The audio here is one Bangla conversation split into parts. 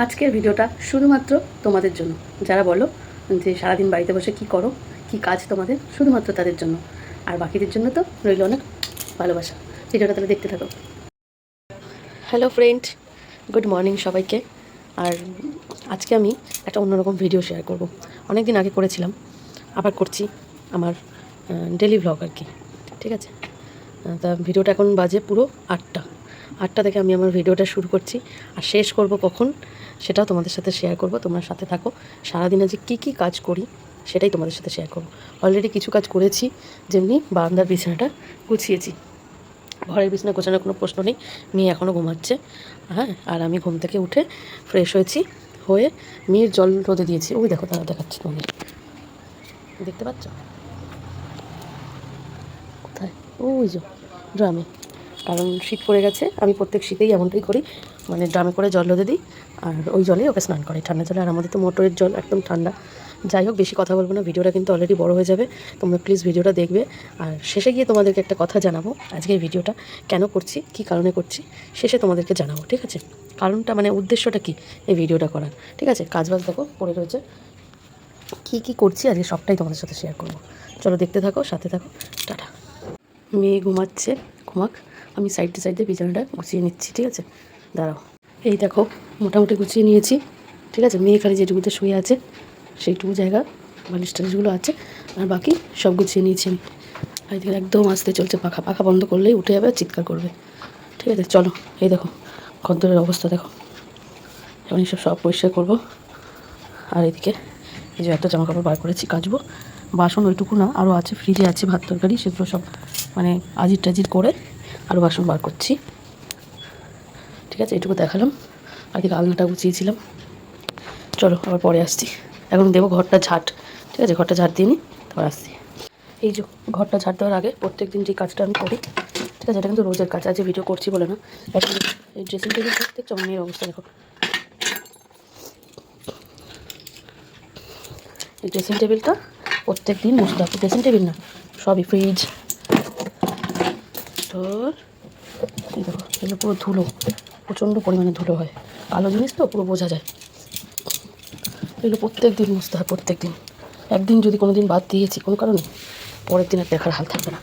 আজকের ভিডিওটা শুধুমাত্র তোমাদের জন্য। যারা বলো যে সারাদিন বাড়িতে বসে কি করো, কি কাজ তোমাদের, শুধুমাত্র তাদের জন্য। আর বাকিদের জন্য তো রইল অনেক ভালোবাসা। ভিডিওটা তাহলে দেখতে থাকো। হ্যালো ফ্রেন্ড গুড মর্নিং সবাইকে। আর আজকে আমি একটা অন্যরকম ভিডিও শেয়ার করব। অনেক দিন আগে করেছিলাম, আবার করছি আমার ডেলি ভ্লগ আর কি। ঠিক আছে? তা ভিডিওটা এখন বাজে পুরো আটটা। আটটা থেকে আমি আমার ভিডিওটা শুরু করছি। আর শেষ করব কখন? সেটাও তোমাদের সাথে শেয়ার করব। তোমরা সাথে থাকো। সারাদিনে যে কী কী কাজ করি, সেটাই তোমাদের সাথে শেয়ার করব। অলরেডি কিছু কাজ করেছি, যেমনি বারান্দার বিছানাটা গুছিয়েছি। ঘরের বিছানা গোছানোর কোনো প্রশ্ন নেই। মেয়ে এখনও ঘুমাচ্ছে। হ্যাঁ আর আমি ঘুম থেকে উঠে ফ্রেশ হয়েছি, হয়ে মেয়ের জল রোদে দিয়েছি। ওই দেখো, তারা দেখাচ্ছি তোমাদের। দেখতে পাচ্ছ? কোথায়? ওই যে, ড্রামে। কারণ শীত পড়ে গেছে, আমি প্রত্যেক শীতেই এমনটাই করি। মানে ড্রামে করে জল রোদে দিই, আর ওই জলেই ওকে স্নান করে ঠান্ডা জলে, আর আমাদের তো মোটরের জল একদম ঠান্ডা। যাই হোক, বেশি কথা বলব না, ভিডিওটা কিন্তু অলরেডি বড় হয়ে যাবে। তোমরা প্লিজ ভিডিওটা দেখবে। আর শেষে গিয়ে তোমাদেরকে একটা কথা জানাব আজকে এই ভিডিওটা কেন করছি, কী কারণে করছি, শেষে তোমাদেরকে জানাব, ঠিক আছে? কারণটা মানে উদ্দেশ্যটা কি এই ভিডিওটা করার, ঠিক আছে? কাজ বাজ দেখো, পড়ে রয়েছে। কী কী করছি, আজকে সবটাই তোমাদের সাথে শেয়ার করব। চলো দেখতে থাকো, সাথে থাকো, টাটা। মেয়ে ঘুমাচ্ছে, ঘুমাক। আমি সাইডে সাইডে বিছানাটা গুছিয়ে নিচ্ছি, ঠিক আছে? দাঁড়াও। এই দেখো, মোটামুটি গুছিয়ে নিয়েছি, ঠিক আছে? মেয়ে খালি যেটুকুতে শুয়ে আছে, সেইটুকু জায়গা, বালিশ টালিশগুলো আছে, আর বাকি সব গুছিয়ে নিয়েছি আমি। আর এদিকে একদম আসতে চলছে, পাখা পাখা বন্ধ করলেই উঠে যাবে, চিৎকার করবে, ঠিক আছে? চলো, এই দেখো খদ্দরের অবস্থা দেখো। এখন এইসব সব পরিষ্কার করব। আর এদিকে এই যে একটা জামা কাপড় বার করেছি, কাচবো। বাসন ওইটুকু না আরও আছে, ফ্রিজে আছে ভাত তরকারি, সেগুলো সব মানে আজির টাজির করে আরও বাসন বার করছি। ঠিক আছে, এটুকু দেখালাম। আর আলনাটা গুছিয়েছিলাম চলো, আবার পরে আসছি। এখন দেবো ঘরটা ঝাঁট। ঠিক আছে, ঘরটা ঝাট দিয়ে নিই তারপর আসছি। এই যে, ঘরটা ঝাঁট দেওয়ার আগে প্রত্যেক দিন যে কাজটা আমি করি, ঠিক আছে, এটা কিন্তু রোজের কাজ, আজকে ভিডিও করছি বলে না। এখন এই ড্রেসিং টেবিল আমার মেয়ের অবস্থা দেখো। এই ড্রেসিং টেবিলটা প্রত্যেক দিন মুছতে হবে ড্রেসিং টেবিল না, সবই ফ্রিজ এই দেখো এগুলো পুরো ধুলো, প্রচণ্ড পরিমাণে ধুলো হয়। কালো জিনিস তো, পুরো বোঝা যায়। এগুলো প্রত্যেক দিন মুছতে হয় প্রত্যেক দিন একদিন যদি কোনো দিন বাদ দিয়েছি, কোনো কারণে, পরের দিন আর দেখার হাল থাকবে না।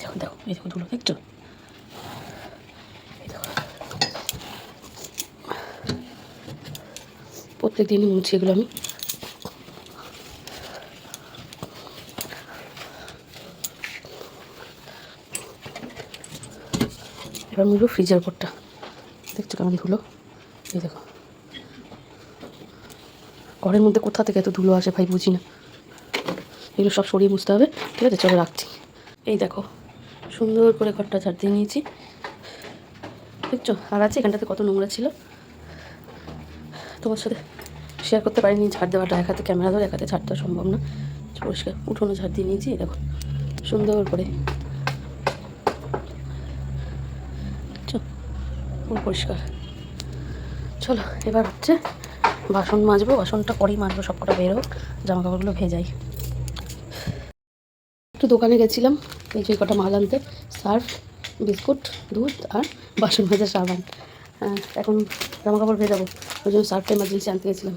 দেখো দেখো, এই দেখো ধুলো, দেখছ? প্রত্যেক দিনই মুছি এগুলো আমি। এবার মুছবো ফ্রিজের উপরটা দেখছ কেমন ধুলো? এই দেখো। ঘরের মধ্যে কোথা থেকে এত ধুলো আসে ভাই বুঝি না। এগুলো সব সরিয়ে মুছতে হবে। ঠিক আছে, চলো রাখছি। এই দেখো, সুন্দর করে ঘরটা ঝাড় দিয়ে নিয়েছি। দেখছ, আর আছে এখানটাতে কত নোংরা ছিল। তোমার সাথে শেয়ার করতে পারিনি, ঝাড় দেওয়াটা। এক হাতে ক্যামেরা ধরে, এক হাতে ঝাড় দেওয়া সম্ভব না। পরিষ্কার, উঠোনো ঝাড় দিয়ে নিয়েছি দেখো। সুন্দর করে দেখছ? পুরো পরিষ্কার। চলো এবার হচ্ছে বাসন মাজবো বাসনটা পরেই মাজবো সব কটা বেরো জামা কাপড়গুলো ভেজাই। একটু দোকানে গেছিলাম এই যে কটা মাল আনতে সার্ফ বিস্কুট দুধ আর বাসন ভাজা সাবান। হ্যাঁ, এখন জামা কাপড় ভেজাবো ওই জন্য সার্ফটা এমার্জেন্সি আনতে গেছিলাম।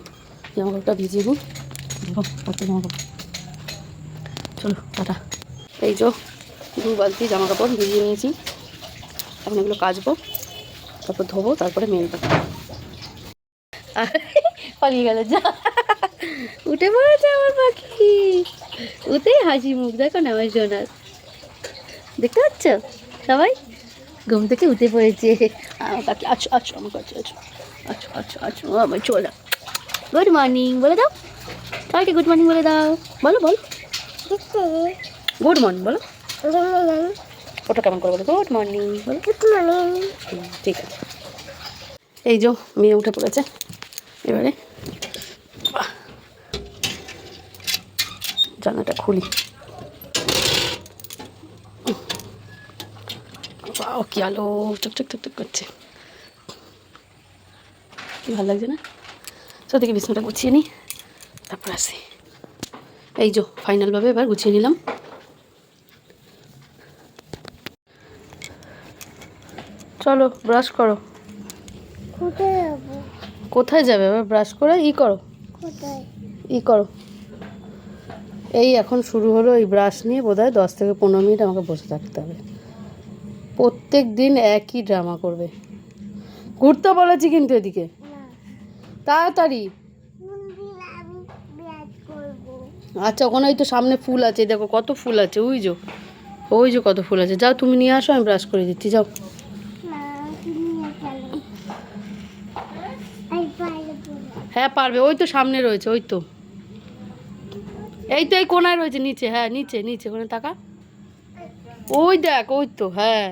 জামা কাপড়টা ভিজিয়ে কত জামা কাপড় চলো টাটা। এই যে দু বালতি জামা কাপড় ভিজিয়ে নিয়েছি এখন এগুলো কাচবো। তারপর ধোবো তারপরে মেলবো পালিয়ে গেল যা। উঠে পড়েছে আমার পাখি। উঠেই হাসি মুখ দেখো না আমার সোনার। দেখতে পাচ্ছ সবাই? ঘুম থেকে উঠে পড়েছে। আমার পাখি আছো আছো আমার কাছে আছো। আছো আছো আছো আমার চলো গুড মর্নিং বলে দাও। সবাইকে গুড মর্নিং বলে দাও। বলো বলো। গুড মর্নিং বলো। ওটা কেমন করে বলো? গুড মর্নিং বলো। গুড মর্নিং ঠিক আছে। এই যে মেয়ে উঠে পড়েছে। এবারে জানাটা খুলি। কি আলো চকচক চকচক করছে। কি ভালো লাগছে না? চল দেখি বিছনাটা গুছিয়ে নিই তারপর আসি। এই যে ফাইনালভাবে এবার গুছিয়ে নিলাম। চলো ব্রাশ করো। কোথায় যাব? কোথায় যাবে? এবার ব্রাশ করে ই করো। কোথায়? ই করো। এই এখন শুরু হলো এই ব্রাশ নিয়ে বোধহয় দশ থেকে পনেরো মিনিট আমাকে বসে থাকতে হবে। প্রত্যেক দিন একই ড্রামা করবে। ঘুরতে বলেছি কিন্তু এদিকে। তাড়াতাড়ি। আচ্ছা ওখানে ওই তো সামনে ফুল আছে। দেখো কত ফুল আছে। ওই যে ওই যে কত ফুল আছে। যাও তুমি নিয়ে আসো আমি ব্রাশ করে দিচ্ছি। যাও না তুমি চলো এই বাইরে বলো হ্যাঁ পারবে। ওই তো সামনে রয়েছে ওই তো। এই তো এই কোনায় রয়েছে নিচে হ্যাঁ নিচে নিচে ওখানে টাকা ওই দেখ ওই তো হ্যাঁ।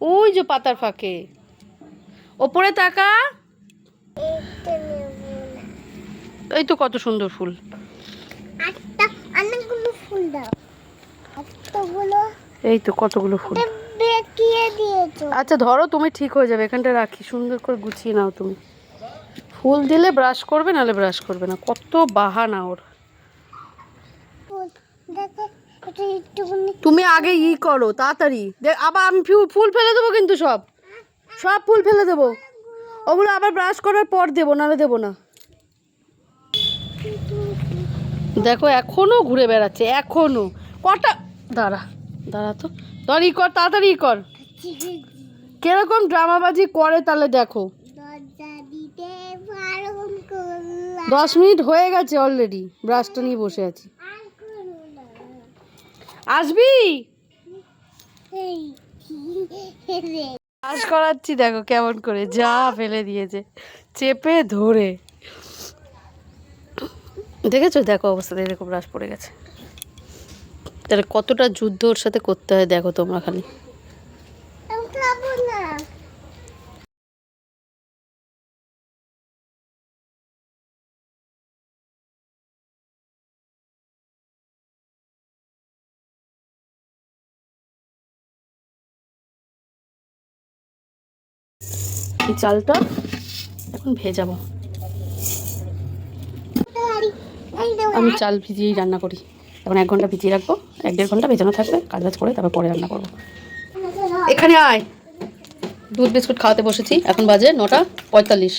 ওই যে পাতার ফাঁকে। ওপরে তাকা। এই তো কত সুন্দর ফুল। ফুল দাও। এই তো কতগুলো ফুল। আচ্ছা ধরো তুমি ঠিক হয়ে যাবে এখানটা রাখি। সুন্দর করে গুছিয়ে নাও তুমি। ফুল দিলে ব্রাশ করবে নাহলে ব্রাশ করবে না। কত বাহানা ওর। তুমি আগে ই করো তাড়াতাড়ি। দেখ আবার আমি ফুল ফেলে দেবো কিন্তু সব। সব ফুল ফেলে দেবো। ওগুলো আবার ব্রাশ করার পর দেবো নাহলে দেবো না। দেখো এখনও ঘুরে বেড়াচ্ছে এখনও কটা দাঁড়া দাঁড়া তো। ধর ই কর তাড়াতাড়ি ই কর কীরকম ড্রামাবাজি করে তাহলে দেখো। দশ মিনিট হয়ে গেছে অলরেডি ব্রাশটা নিয়ে বসে আছি। আসবি? ব্রাশ করাচ্ছি, দেখো কেমন করে যা ফেলে দিয়েছে, চেপে ধরে। দেখেছ? দেখো অবস্থা দেখো ব্রাশ পড়ে গেছে। তাহলে কতটা যুদ্ধ ওর সাথে করতে হয়, দেখো তোমরা খালি। এই চালটা এখন ভেজাবো। আমি চাল ভিজিয়েই রান্না করি। এখন এক ঘণ্টা ভিজিয়ে রাখব, এক দেড় ঘণ্টা ভেজানো থাকবে, কাজ বাজ করে তারপর পরে রান্না করব। এখানে আয়। দুধ বিস্কুট খাওয়াতে বসেছি, এখন বাজে নটা পঁয়তাল্লিশ।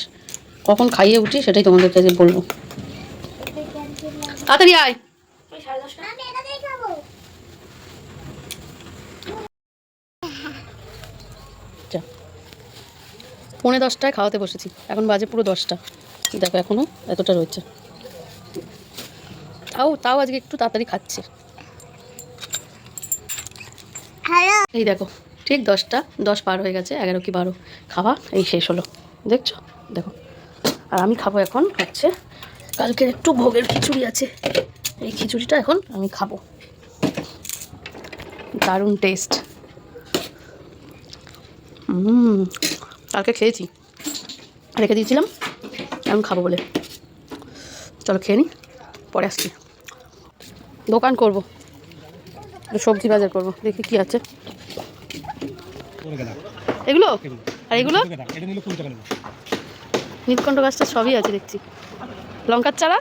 কখন খাইয়ে উঠি সেটাই তোমাদের কাছে বলব। তাড়াতাড়ি আয়। এটাতেই খাব যা পৌনে দশটায় খাওয়াতে বসেছি। এখন বাজে পুরো দশটা। দেখো এখনও এতটা রয়েছে। তাও তাও আজকে একটু তাড়াতাড়ি খাচ্ছে। এই দেখো ঠিক দশটা দশ পার হয়ে গেছে এগারো কি বারো। খাওয়া এই শেষ হলো। দেখছ? দেখো। আর আমি খাব এখন হচ্ছে কালকের একটু ভোগের খিচুড়ি আছে। এই খিচুড়িটা এখন আমি খাব। দারুণ টেস্ট হুম কালকে খেয়েছি। রেখে দিয়েছিলাম, এখন খাব বলে। চলো খেয়ে নিই পরে আসছি। দোকান করব, সবজি বাজার করব, দেখি কি আছে। এগুলো? আর এগুলো? নীলকণ্ঠ গাছটা সবই আছে দেখছি। লঙ্কার চারা?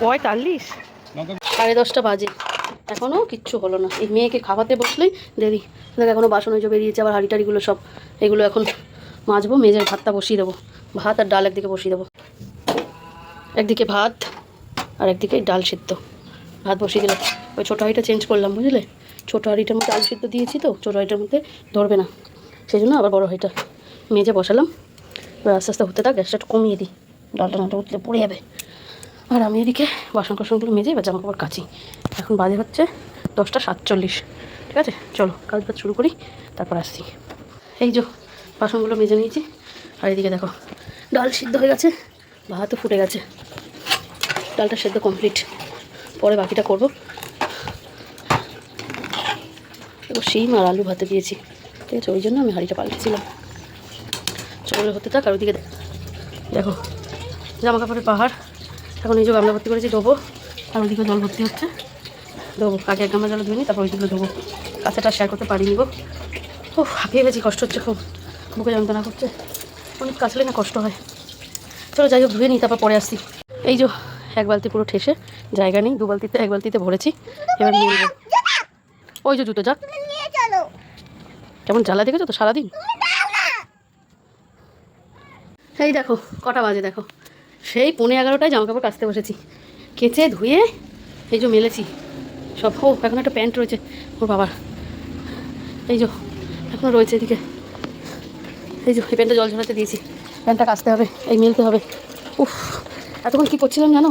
পঁয়তাল্লিশ? সাড়ে দশটা বাজে। এখনও কিচ্ছু হলো না। এই মেয়েকে খাওয়াতে বসলেই দেরি। দেখ এখনও বাসন হয়ে বেরিয়েছে, আবার হাঁড়ি টাড়িগুলো সব এগুলো এখন মাজবো, মেজের ভাতটা বসিয়ে দেবো। ভাত আর ডাল একদিকে বসিয়ে দেবো। একদিকে ভাত আর একদিকে ডাল সিদ্ধ। ভাত বসিয়ে দিলাম। ওই ছোটো হাঁড়িটা চেঞ্জ করলাম, বুঝলে? ছোটো হাঁড়িটার মধ্যে আলু সিদ্ধ দিয়েছি তো, ছোটো হাঁড়িটার মধ্যে ধরবে না। সেই জন্য আবার বড় হাঁড়িটা মেজে বসালাম। এবার আস্তে আস্তে হতে থাক, গ্যাসটা কমিয়ে দিই। ডালটা নাটা উঠলে পড়ে যাবে। আর আমি এদিকে বাসন কোসনগুলো মেজে এবার জামা কাপড় কাচি। এখন বাজে হচ্ছে দশটা সাতচল্লিশ। ঠিক আছে? চলো, কাজ বাজ শুরু করি, তারপর আসছি। এই যে বাসনগুলো মেজে নিয়েছি, আর এদিকে দেখো, ডাল সিদ্ধ হয়ে গেছে, ভাতও ফুটে গেছে। ডালটা সেদ্ধ কমপ্লিট। পরে বাকিটা করব। এবার শিম আর আলু ভাতে দিয়েছি। ঠিক আছে? ওই জন্য আমি হাঁড়িটা পাল্টেছিলাম। চলে, হতে থাক। আর ওদিকে দেখো জামা কাপড়ের পাহাড়। এখন এই যে গামলা ভর্তি করেছি দেবো আর ওইদিকে জল ভর্তি হচ্ছে। দেবো আগে এক গামলা জল ধুয়ে নিই তারপর ওইদিকে দেবো কাঁচাটা শেয়ার করতে পারিনি গো। ও হাঁপিয়ে গেছি, কষ্ট হচ্ছে খুব। বুকে যন্ত্রণা করছে। অনেক কাছলে না কষ্ট হয়। চলো যাই হোক, ধুয়ে নিই, তারপর পরে আসছি। এই যে, এক বালতি পুরো ঠেসে, জায়গা নেই, দু বালতিতে, এক বালতিতে ভরেছি। এবার নিয়ে নেব। ওই যে জুতো, যা। তুমি নিয়ে চলো কেমন জ্বালা দেখেছ তো সারাদিন? এই দেখো, কটা বাজে দেখো। সেই পৌনে এগারোটায় জামা কাপড় কাচতে বসেছি। কেচে, ধুয়ে, এই যে মেলেছি। সব, ও, এখন একটা প্যান্ট রয়েছে। ওর বাবার। এই যে এখনও রয়েছে এদিকে। এই যে, এই প্যান্টটা জল ঝরাতে দিয়েছি। প্যান্টটা কাচতে হবে, এই মেলতে হবে। উফ, এতক্ষণ কী করছিলাম জানো?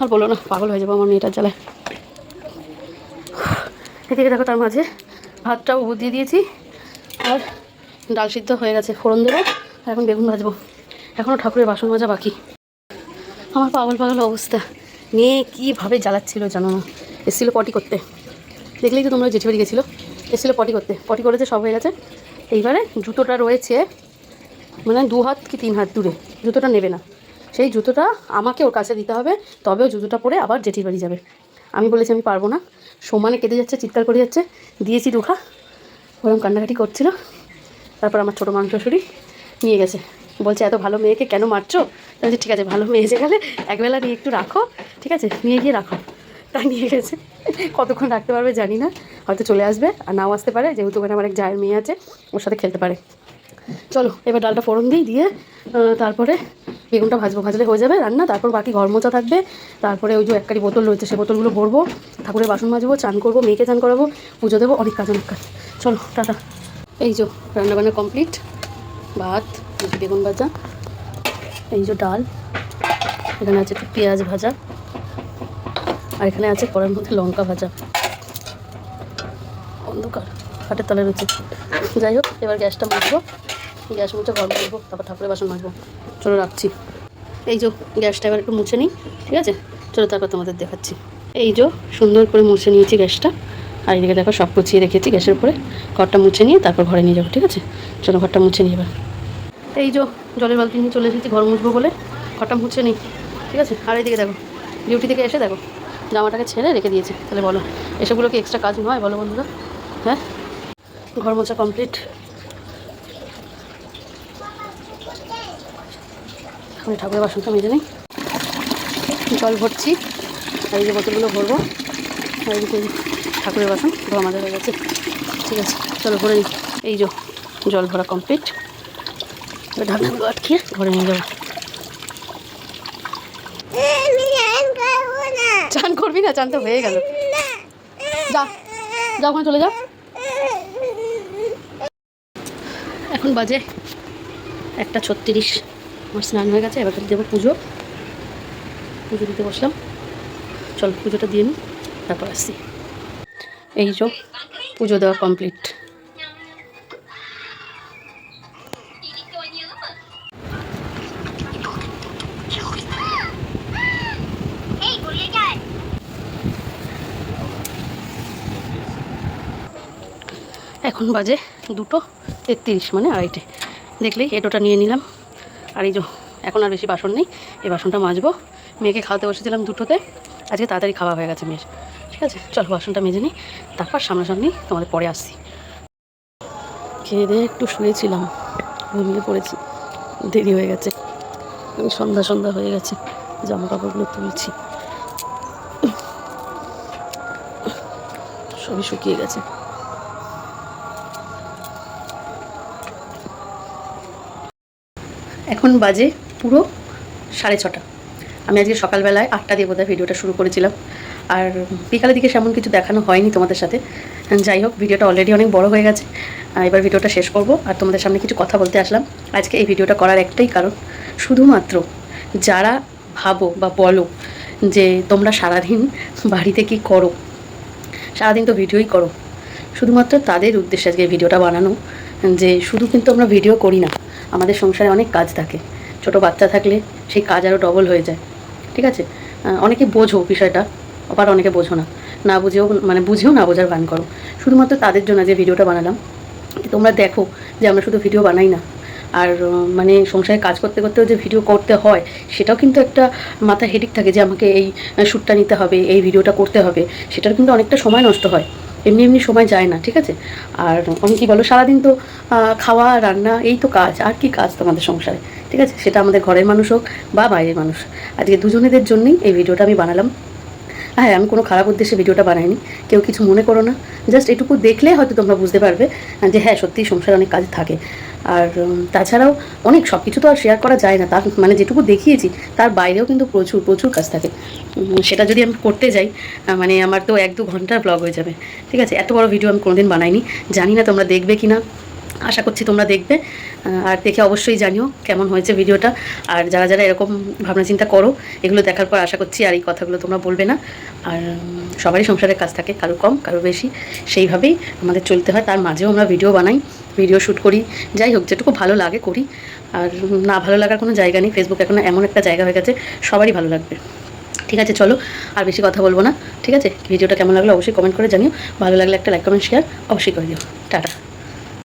আর বলো না, পাগল হয়ে যাব আমার মেয়েটার জ্বালায়। এদিকে দেখো তার মাঝে ভাতটাও দিয়ে দিয়েছি। আর ডাল সিদ্ধ হয়ে গেছে ফোড়ন দেবো, আর এখন বেগুন ভাজবো। এখনও ঠাকুরের বাসন মাজা বাকি। আমার পাগল পাগল অবস্থা। মেয়ে কীভাবে জ্বালাচ্ছিল জানো না? এসেছিল পটি করতে। দেখলেই তো তোমরা জেঠি বাড়ি গেছিল। এসেছিল পটি করতে। পটি করেছে, সব হয়ে গেছে। এইবারে জুতোটা রয়েছে মানে দু হাত কি তিন হাত দূরে। জুতোটা নেবে না। সেই জুতোটা আমাকে ওর কাছে দিতে হবে তবেও জুতোটা পরে আবার জেঠির বাড়ি যাবে। আমি বলেছি আমি পারব না। সমানে কেটে যাচ্ছে, চিৎকার করে যাচ্ছে। দিয়েছি দুখা। ওরকম কান্নাকাটি করছিল। তারপর আমার ছোটো মাংস শাশুড়ি নিয়ে গেছে। বলছে এত ভালো মেয়েকে কেন মারছো? বলছি, ঠিক আছে ভালো মেয়ে গেলে একবেলা নিয়ে একটু রাখো ঠিক আছে? নিয়ে গিয়ে রাখো। তা নিয়ে গেছে। কতক্ষণ রাখতে পারবে জানি না। হয়তো চলে আসবে আর নাও আসতে পারে যেহেতু ওখানে আমার এক জায়ের মেয়ে আছে ওর সাথে খেলতে পারে। চলো এবার ডালটা ফোড়ন দিই দিয়ে তারপরে বেগুনটা ভাজবো। ভাজলে হয়ে যাবে রান্না তারপর বাকি ঘর মোচা থাকবে। তারপরে ওই যে এককারি বোতল রয়েছে সেই বোতলগুলো ভরবো ঠাকুরের বাসন মাজবো চান করব মেয়েকে চান করাবো পুজো দেবো অনেক কাজ অনেক কাজ। চলো টাটা। এই যে রান্নাবান্না কমপ্লিট। ভাত, বেগুন ভাজা, এই যে ডাল, এখানে আছে একটু পেঁয়াজ ভাজা, আর এখানে আছে কড়ার মধ্যে লঙ্কা ভাজা। অন্ধকার, হাটের তলায় রয়েছে। যাই হোক, এবার গ্যাসটা মাজবো গ্যাস মুছে ঘর করব তারপর ঠাকুরের বাসন মাজবো। চলো রাখছি। এই যে গ্যাসটা এবার একটু মুছে নিই, ঠিক আছে? চলো তারপর তোমাদের দেখাচ্ছি। এই যে সুন্দর করে মুছে নিয়েছি গ্যাসটা। আর এদিকে দেখো সব গুছিয়ে রেখেছি গ্যাসের উপরে। ঘরটা মুছে নিয়ে তারপর ঘরে নিয়ে যাব, ঠিক আছে? চলো ঘরটা মুছে নিয়ে এবার। এই যে জলের বালতি নিয়ে চলে এসেছি, ঘর মুছবো বলে। ঘরটা মুছে নিই, ঠিক আছে? আর এইদিকে দেখো ডিউটি থেকে এসে দেখো, জামাটাকে ছেড়ে রেখে দিয়েছে। তাহলে বলো, এসবগুলো কি এক্সট্রা কাজ নয়? বলো বন্ধুরা। হ্যাঁ? ঘর মোছা কমপ্লিট আমি ঠাকুরের বাসনটা মেজে নিই। জল ভরছি। আর এই যে বোতলগুলো ভরবো। আর এই ঠাকুরের বাসন মাজা হয়ে গেছে। ঠিক আছে, চলো ভরে নিই। এই যে জল ভরা কমপ্লিট ঢাকনাগুলো আটকিয়ে ঘরে নিয়ে যাব। চান করবি না? চান তো হয়ে গেল। যা যা ওখানে চলে যা। এখন বাজে একটা ছত্রিশ। আমার স্নান হয়ে গেছে, এবার দেবো পুজো। পুজো দিতে বসলাম। চল পুজোটা দিয়ে নিই তারপর আসছি। এই যে পুজো দেওয়া কমপ্লিট এই গড়িয়ে যায় এখন বাজে দুটো তেত্রিশ মানে আড়াইটে। দেখলেই এটোটা নিয়ে নিলাম। আর এই যে, এখন আর বেশি বাসন নেই, এই বাসনটা মাজবো। মেয়েকে খাওয়াতে বসেছিলাম দুটোতে। আজকে তাড়াতাড়ি খাওয়া হয়ে গেছে মেয়ের। ঠিক আছে, চলো বাসনটা মেজে নিই, তারপর সামনাসামনি তোমাদের পরে আসছি। খেয়ে দিয়ে একটু শুয়েছিলাম ঘুমিয়ে পড়েছি, দেরি হয়ে গেছে। সন্ধ্যা সন্ধ্যা হয়ে গেছে জামা কাপড়গুলো তুলছি। সবই শুকিয়ে গেছে। এখন বাজে পুরো সাড়ে ছটা। আমি আজকে সকালবেলায় আটটা দিয়ে বোধহয় ভিডিওটা শুরু করেছিলাম। আর বিকালের দিকে সেমন কিছু দেখানো হয়নি তোমাদের সাথে। যাই হোক, ভিডিওটা অলরেডি অনেক বড় হয়ে গেছে। এবার ভিডিওটা শেষ করব। আর তোমাদের সামনে কিছু কথা বলতে আসলাম। আজকে এই ভিডিওটা করার একটাই কারণ, শুধুমাত্র যারা ভাবো বা বলো যে তোমরা সারাদিন বাড়িতে কি করো, সারাদিন তো ভিডিওই করো, শুধুমাত্র তাদের উদ্দেশ্যে আজকে ভিডিওটা বানানো। যে শুধু কিন্তু আমরা ভিডিও করি না, আমাদের সংসারে অনেক কাজ থাকে। ছোট বাচ্চা থাকলে সেই কাজ আরও ডবল হয়ে যায়। ঠিক আছে? অনেকে বোঝো বিষয়টা, আবার অনেকে বোঝো না। না বুঝেও মানে বুঝেও না বোঝার গান করো। শুধুমাত্র তাদের জন্য যে ভিডিওটা বানালাম তোমরা দেখো যে আমরা শুধু ভিডিও বানাই না। আর মানে সংসারে কাজ করতে করতেও যে ভিডিও করতে হয়, সেটাও কিন্তু একটা মাথা হেডিক থাকে যে আমাকে এই শ্যুটটা নিতে হবে, এই ভিডিওটা করতে হবে। সেটার কিন্তু অনেকটা সময় নষ্ট হয়। এমনি এমনি সময় যায় না, ঠিক আছে? আর আমি কি বলো, সারাদিন তো খাওয়া, রান্না, এই তো কাজ, আর কি কাজ তোমাদের সংসারে, ঠিক আছে? সেটা আমাদের ঘরের মানুষ হোক বা বাইরের মানুষ। আজকে দুজনেদের জন্যই এই ভিডিওটা আমি বানালাম। হ্যাঁ আমি কোনো খারাপ উদ্দেশ্যে ভিডিওটা বানাইনি। কেউ কিছু মনে করো না। জাস্ট এটুকু দেখলে হয়তো তোমরা বুঝতে পারবে যে হ্যাঁ সত্যিই সংসারে অনেক কাজ থাকে। আর তাছাড়াও অনেক সব কিছু তো আর শেয়ার করা যায় না। তার মানে যেটুকু দেখিয়েছি, তার বাইরেও কিন্তু প্রচুর প্রচুর কাজ থাকে। সেটা যদি আমি করতে যাই মানে আমার তো এক দু ঘণ্টার ব্লগ হয়ে যাবে। ঠিক আছে? এত বড় ভিডিও আমি কোনোদিন বানাইনি। জানি না তোমরা দেখবে কি না আশা করছি তোমরা দেখবে আর দেখে অবশ্যই জানিও কেমন হয়েছে ভিডিওটা। আর যারা যারা এরকম ভাবনা চিন্তা করো, এগুলো দেখার পর আশা করছি আর এই কথাগুলো তোমরা বলবে না। আর সবারই সংসারের কাজ থাকে, কারও কম, কারও বেশি। সেইভাবেই আমাদের চলতে হয়, তার মাঝেও আমরা ভিডিও বানাই, ভিডিও শ্যুট করি। যাই হোক, যেটুকু ভালো লাগে করি। আর না ভালো লাগার কোনো জায়গা নেই। ফেসবুক এখন এমন একটা জায়গা হয়ে গেছে, সবারই ভালো লাগবে। ঠিক আছে, চলো, আর বেশি কথা বলব না। ঠিক আছে, ভিডিওটা কেমন লাগল অবশ্যই কমেন্ট করে জানিও। ভালো লাগলে একটা লাইক কমেন্ট শেয়ার অবশ্যই করে দিও। টাটা।